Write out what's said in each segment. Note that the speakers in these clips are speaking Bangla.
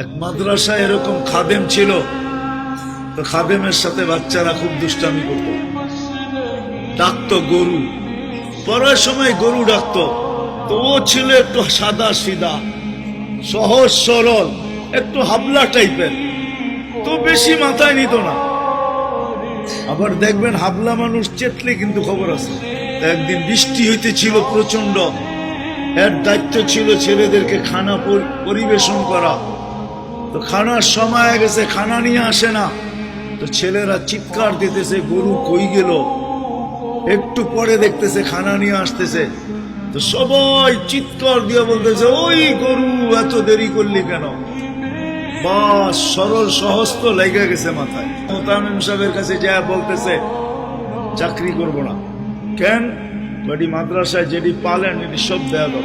এক মাদ্রাসায় এরকম খাদেম ছিল, তো খাদেমের সাথে বাচ্চারা খুব দুষ্টামি করত। ডাকতো গরু। পড়ার সময় গরু ডাকতো, তো ও ছিল একটু সাদা সিধা সহজ সরল, একটু হাবলা টাইপের, তো বেশি মাথায় নিত না। আবার দেখবেন হাবলা মানুষ চেতলে কিন্তু খবর আছে। একদিন বৃষ্টি হইতেছিল প্রচণ্ড এর দায়িত্ব ছিল ছেলেদেরকে খানা পরিবেশন করা। তো খানার সময় গেছে, খানা নিয়ে আসে না। তো ছেলেরা চিৎকার দিতেছে, গরু কই গেল? একটু পরে দেখতেছে খানা নিয়ে আসতেছে। তো সবাই চিৎকার দিয়ে বলতেছে, ওই গরু, এত দেরি করলি কেন? বাস, সরল সহজ তো লেগে গেছে মাথায়। মোতামিম সাহেবের কাছে যা বলতেছে, চাকরি করব না। কেন? বাড়ি মাদ্রাসায় যেটি পালেন, এটি সব দেয়া দাও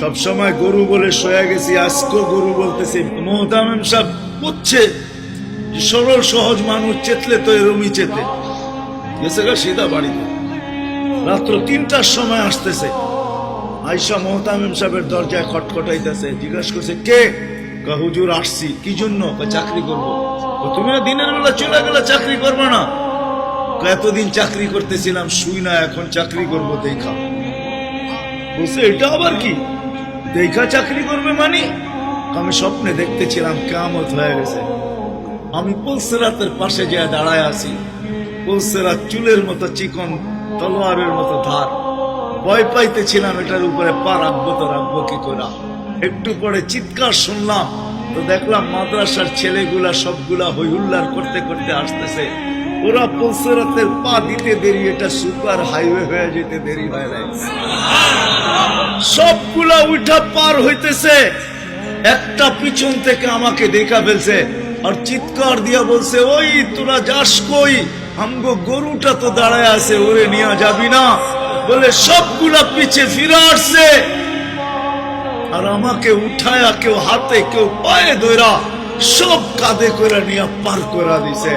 সবসময় গরু বলে শোয়া গেছি, আজকেও গরু বলতেছি মোহতামিম সাহেব বুঝছে সরল, সহজ মানুষ চেতলে তো এরমই চেতে গেছে গা সিধা বাড়িতে। রাত্র তিনটার সময় আসতেছে। আইসা মোহতামিম সাহেবের দরজায় খটখটাইতেছে, জিজ্ঞাসা করছে, কে? হুজুর আসছি, কি জন্য? চাকরি করব। তুমিও দিনের বেলা চলে গেলে চাকরি করবে না? এতদিন চাকরি করতেছিলাম, শুই না, এখন চাকরি করব, দেখা। বলছে, এটা আবার কি? দেখা চাকরি করবে মানে? আমি স্বপ্নে দেখতেছিলাম কেমত হয়ে গেছে। আমি পুলসেরাতের পাশে যে দাঁড়ায় আছি। পুলসেরাত চুলের মতো চিকন, তলোয়ারের মতো ধার। ভয় পাইতেছিলাম এটার উপরে পা রাখব তো রাখব কি করে? একটু পরে চিৎকার শুনলাম, তো দেখলাম মাদ্রাসার ছেলেগুলা সবগুলা হইহুল্লার করতে করতে আসতেছে। ওরা পুলসেরাতের পা দিতে দেরি, এটা সুপার হাইওয়ে হয়ে যেতে দেরি হয় নাই সবগুলা উঠা পার হইতেছে। একটা পিছন থেকে আমাকে দেখা ফেলছে আর চিৎকার দিয়া বলছে, ওই, তোরা যাস কই? আমগো গরুটা তো দাঁড়ায় আছে, ওরে নিয়ে যাবি না। বলে, সবগুলা পিছে ফিরে আসছে। আর আমাকে উঠায়া কেউ হাতে, কেউ পায়ে ধরা সব কাঁধে করে নিয়ে পার করা দিছে।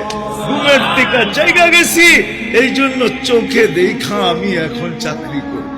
ঘুমের টিকা জায়গা গেছি এই জন্য চোখে দেখা আমি এখন চাকরি করব।